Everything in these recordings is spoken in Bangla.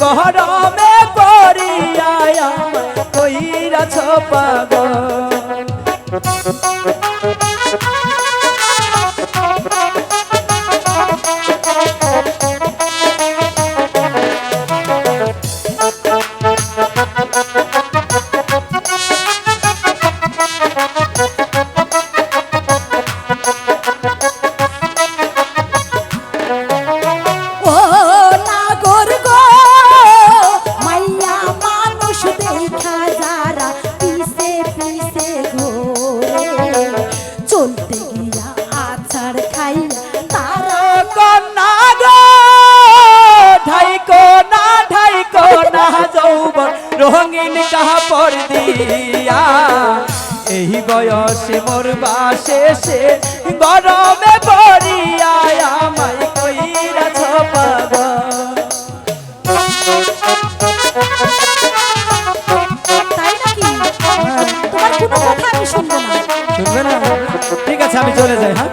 গহরমে পড়িয়া কইরাছ পাগল। বয়সে মোর বাসে গরমে পড়িয়া আমায় কইরা ঠিক আছে আমি চলে যাই হ্যাঁ?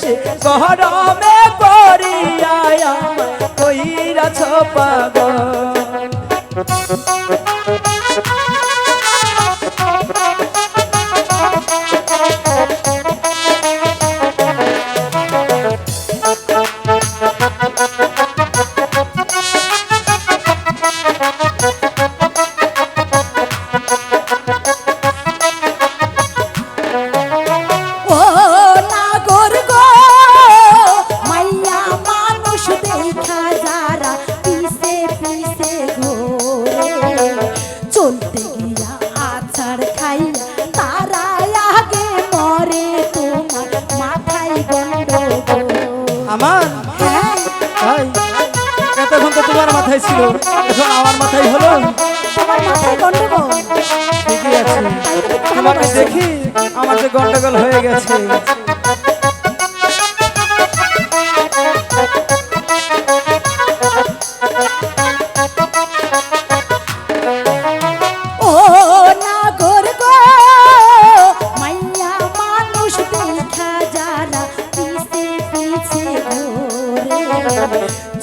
শেষে গরমে পড়িয়া কইরাছ পাগল। তোমার মাথায় ছিল? এখন আমার মাথায় হলো? তোমার মাথায় গন্ডগোল। ঠিকই আছে। তোমাকে দেখি আমার যে গন্ডগোল হয়ে গেছে।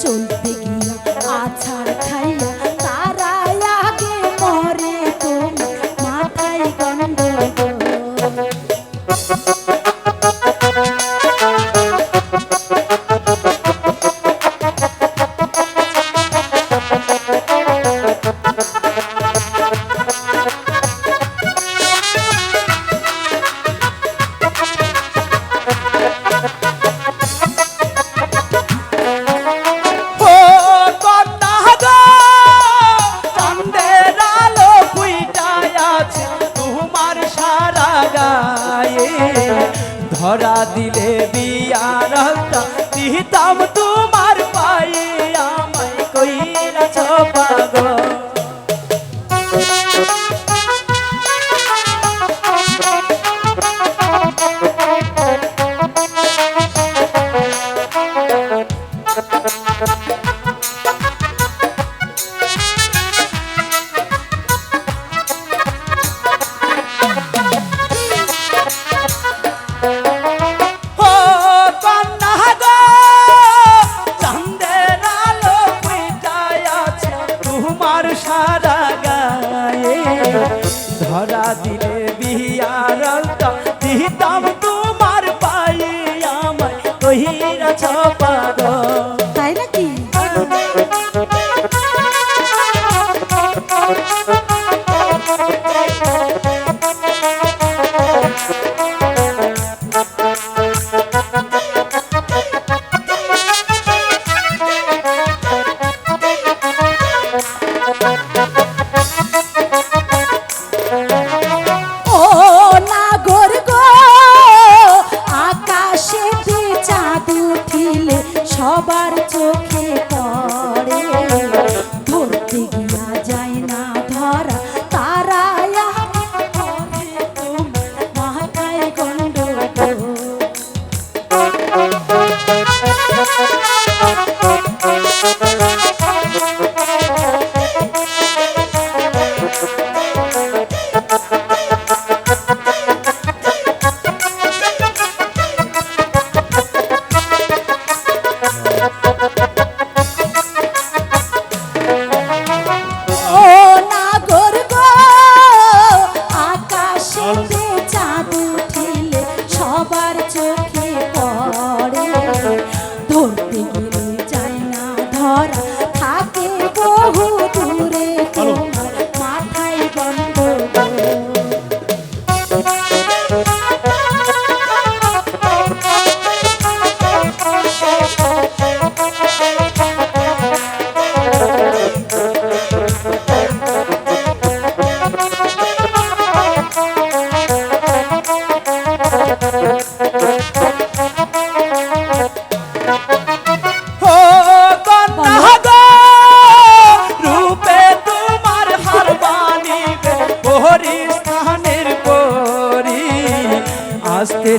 চলতে গিয়ে আছাড় খাই ধরা দিলে বিহার পৃথিবী চাই না ধরা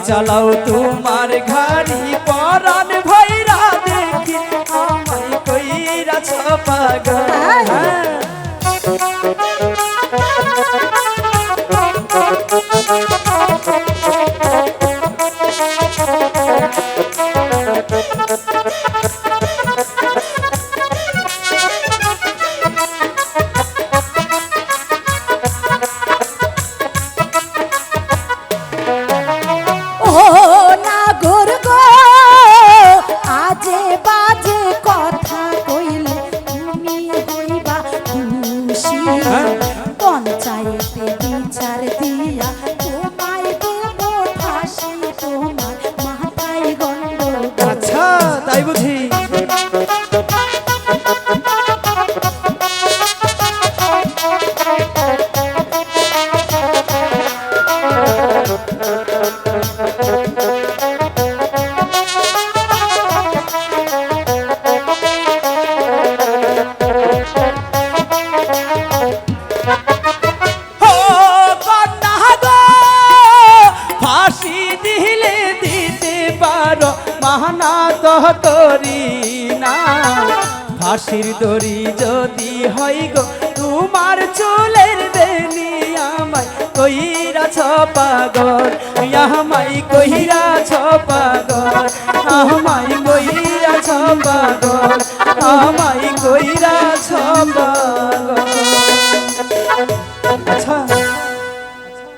চালাও তোমার ঘাড়ি। দিলে দিতে পারো মানা তো তরি না। ফাঁসির দড়ি যদি হই গো, তোমার চুলের বেনি আমায় কইরা পাগল। আমায় কইরা পাগল।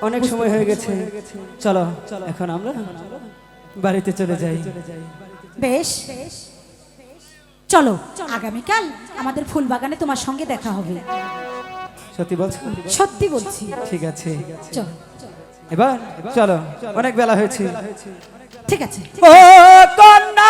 অনেক সময় হয়ে গেছে। চলো এখন আমরা বাড়িতে চলে যাই। বেশ। চলো আগামীকাল আমাদের ফুল বাগানে তোমার সঙ্গে দেখা হবে। সত্যি বলছো? সত্যি বলছি। ঠিক আছে। চলো। এবার চলো অনেক বেলা হয়েছে। ঠিক আছে। ও কন্যা